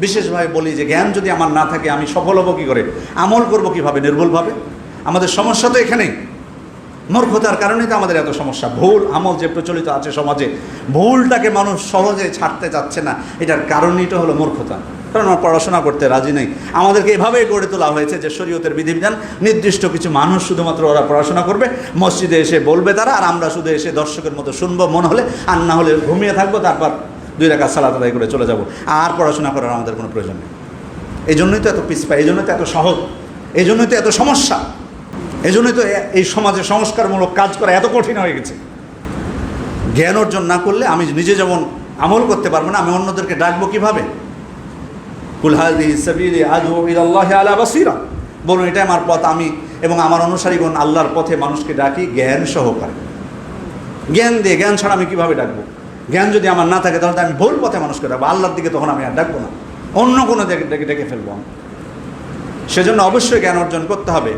বিশেষভাবে বলি যে জ্ঞান যদি আমার না থাকে, আমি সফল হব কী করে? আমল করব কীভাবে? নির্ভুলভাবে? আমাদের সমস্যা তো এখানেই। মূর্খতার কারণেই তো আমাদের এত সমস্যা। ভুল, আমল যে প্রচলিত আছে সমাজে, ভুলটাকে মানুষ সহজে ছাড়তে চাচ্ছে না। এটার কারণই তো হলো মূর্খতা। কারণ আমরা পড়াশোনা করতে রাজি নেই। আমাদেরকে এভাবেই গড়ে তোলা হয়েছে যে শরীয়তের বিধিবিধান, নির্দিষ্ট কিছু মানুষ শুধুমাত্র ওরা পড়াশোনা করবে, মসজিদে এসে বলবে তারা, আর আমরা শুধু এসে দর্শকের মতো শুনব, মনে হলে, আর না হলে ঘুমিয়ে থাকব, তারপর দুই টাকা সালাত আদায় করে চলে যাব। আর পড়াশোনা করার আমাদের কোনো প্রয়োজন নেই। এই জন্যই তো এত পিসপা এই জন্যই তো এত সহজ এই জন্যই তো এত সমস্যা এই জন্যই তো এই সমাজে সংস্কারমূলক কাজ করা এত কঠিন হয়ে গেছে। জ্ঞান অর্জন না করলে আমি নিজে যেমন আমল করতে পারব না, আমি অন্যদেরকে ডাকবো কীভাবে? কুলহাদি সাবিলি আদু ইলাল্লাহি আলা বাসিরা। বলুন, এটাই আমার পথ, আমি এবং আমার অনুসারীগণ আল্লাহর পথে মানুষকে ডাকি, জ্ঞান সহকারে। জ্ঞান দিয়ে, জ্ঞান ছাড়া আমি কীভাবে ডাকবো? জ্ঞান যদি আমার না থাকে, তাহলে আমি ভুল পথে মানুষকে ডাকবো আল্লাহর দিকে তখন আমি আর ডাকবো না। অন্য কোনো ডেকে ডেকে ফেলব আমি। সেজন্য অবশ্যই জ্ঞান অর্জন করতে হবে।